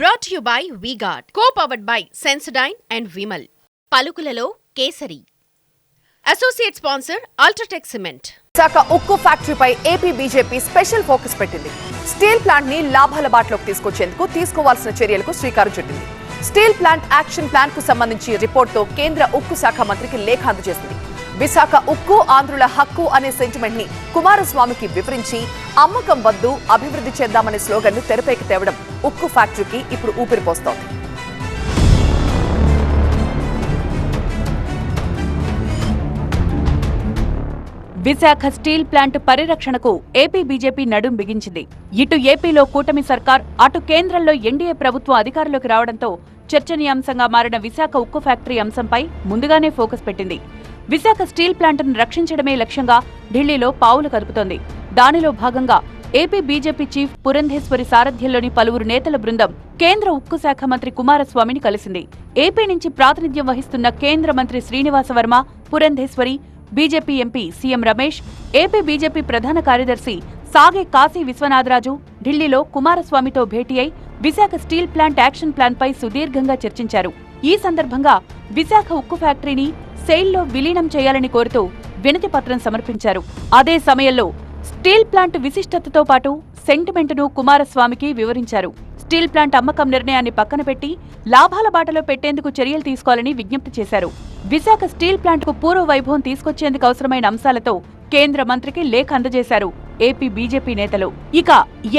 Brought you by V Guard co powered by Sensodyne and Vimal పలుకులలో kesari. Associate sponsor UltraTech cement Visakha ఉక్కు ఫ్యాక్టరీపై AP BJP special focus పెట్టింది. Steel ప్లాంట్ని లాభాల బాటలోకి తీసుకొచ్చేందుకు తీసుకోవాల్సిన చర్యలకు శ్రీకారం చుట్టింది. స్టీల్ ప్లాంట్ యాక్షన్ ప్లాన్కు సంబంధించి రిపోర్ట్తో కేంద్ర ఉక్కు శాఖ మంత్రికి లేఖ అందజేసింది. విశాఖ ఉక్కు ఆంధ్రుల హక్కు అనే సెంటిమెంట్ని కుమారస్వామికి వివరించి అమ్మకం వద్దు అభివృద్ధి చేద్దామనే స్లోగన్ను తెరపైకి తేవడం ఉక్కు ఫ్యాక్టరీకి ఇప్పుడు ఊపిరిపోస్తోంది. విశాఖ స్టీల్ ప్లాంట్ పరిరక్షణకు ఏపీ బీజేపీ నడుం బిగించింది. ఇటు ఏపీలో కూటమి సర్కార్ అటు కేంద్రంలో ఎన్డీఏ ప్రభుత్వం అధికారంలోకి రావడంతో చర్చనీయాంశంగా మారిన విశాఖ ఉక్కు ఫ్యాక్టరీ అంశంపై ముందుగానే ఫోకస్ పెట్టింది. విశాఖ స్టీల్ ప్లాంట్ను రక్షించడమే లక్ష్యంగా ఢిల్లీలో పావులు కదుపుతోంది. దానిలో భాగంగా ఏపీ బీజేపీ చీఫ్ పురంధేశ్వరి సారథ్యంలోని పలువురు నేతల బృందం కేంద్ర ఉక్కు శాఖ మంత్రి కుమారస్వామిని కలిసింది. ఏపీ నుంచి ప్రాతినిధ్యం వహిస్తున్న కేంద్ర మంత్రి Srinivasa Varma Purandeswari BJP MP CM Ramesh AP BJP ప్రధాన కార్యదర్శి సాగే కాశీ విశ్వనాథరాజు ఢిల్లీలో కుమారస్వామితో భేటీ అయి విశాఖ స్టీల్ ప్లాంట్ యాక్షన్ ప్లాన్పై సుదీర్ఘంగా చర్చించారు. ఈ సందర్భంగా విశాఖ ఉక్కు ఫ్యాక్టరీని సెయిల్లో విలీనం చేయాలని కోరుతూ వినతి పత్రం సమర్పించారు. అదే సమయంలో స్టీల్ ప్లాంట్ విశిష్టతతో పాటు సెంటిమెంటును కుమారస్వామికి వివరించారు. స్టీల్ ప్లాంట్ అమ్మకం నిర్ణయాన్ని పక్కన పెట్టి లాభాల బాటలో పెట్టేందుకు చర్యలు తీసుకోవాలని విజ్ఞప్తి చేశారు. విశాఖ స్టీల్ ప్లాంట్కు పూర్వ వైభవం తీసుకొచ్చేందుకు అవసరమైన అంశాలతో కేంద్ర మంత్రికి లేఖ అందజేశారు. ఏపీ బీజేపీ నేతలు. ఇక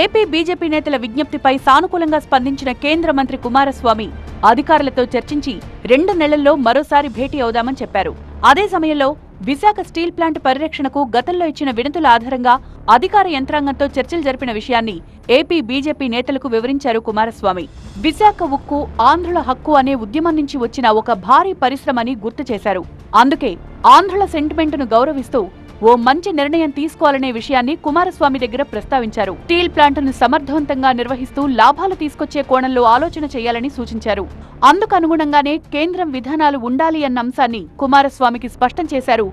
ఏపీ బీజేపీ నేతల విజ్ఞప్తిపై సానుకూలంగా స్పందించిన కేంద్ర మంత్రి కుమారస్వామి అధికారులతో చర్చించి రెండు నెలల్లో మరోసారి భేటీ అవుదామని చెప్పారు. అదే సమయంలో విశాఖ స్టీల్ ప్లాంట్ పరిరక్షణకు గతంలో ఇచ్చిన వినతుల ఆధారంగా అధికార యంత్రాంగంతో చర్చలు జరిపిన విషయాన్ని ఏపీ బీజేపీ నేతలకు వివరించారు కుమారస్వామి. విశాఖ ఉక్కు ఆంధ్రుల హక్కు అనే ఉద్యమం నుంచి వచ్చిన ఒక భారీ పరిశ్రమని గుర్తు చేశారు. అందుకే ఆంధ్రుల సెంటిమెంటును గౌరవిస్తూ ఓ మంచి నిర్ణయం తీసుకోవాలనే విషయాన్ని కుమారస్వామి దగ్గర ప్రస్తావించారు. స్టీల్ ప్లాంటును సమర్థవంతంగా నిర్వహిస్తూ లాభాలు తీసుకొచ్చే కోణంలో ఆలోచన చేయాలని సూచించారు. అందుకు అనుగుణంగానే కేంద్రం విధానాలు ఉండాలి అన్న అంశాన్ని కుమారస్వామికి స్పష్టం చేశారు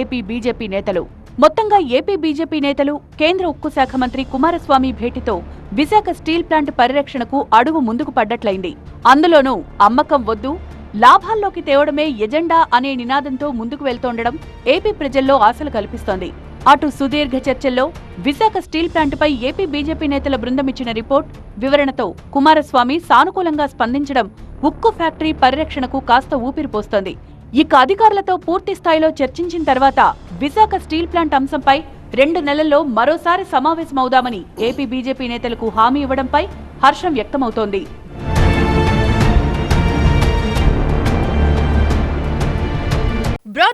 ఏపీ బీజేపీ నేతలు. మొత్తంగా ఏపీ బీజేపీ నేతలు కేంద్ర ఉక్కు శాఖ మంత్రి కుమారస్వామి భేటీతో విశాఖ స్టీల్ ప్లాంట్ పరిరక్షణకు అడుగు ముందుకు పడ్డట్లయింది. అందులోనూ అమ్మకం వద్దు లాభాల్లోకి తేవడమే ఎజెండా అనే నినాదంతో ముందుకు వెళ్తుండడం ఏపీ ప్రజల్లో ఆశలు కల్పిస్తోంది. అటు సుదీర్ఘ చర్చల్లో విశాఖ స్టీల్ ప్లాంట్పై ఏపీ బీజేపీ నేతల బృందం ఇచ్చిన రిపోర్ట్ వివరణతో కుమారస్వామి సానుకూలంగా స్పందించడం ఉక్కు ఫ్యాక్టరీ పరిరక్షణకు కాస్త ఊపిరిపోస్తోంది. ఇక అధికారులతో పూర్తి స్థాయిలో చర్చించిన తర్వాత విశాఖ స్టీల్ ప్లాంట్ అంశంపై రెండు నెలల్లో మరోసారి సమావేశమవుదామని ఏపీ బీజేపీ నేతలకు హామీ ఇవ్వడంపై హర్షం వ్యక్తమవుతోంది.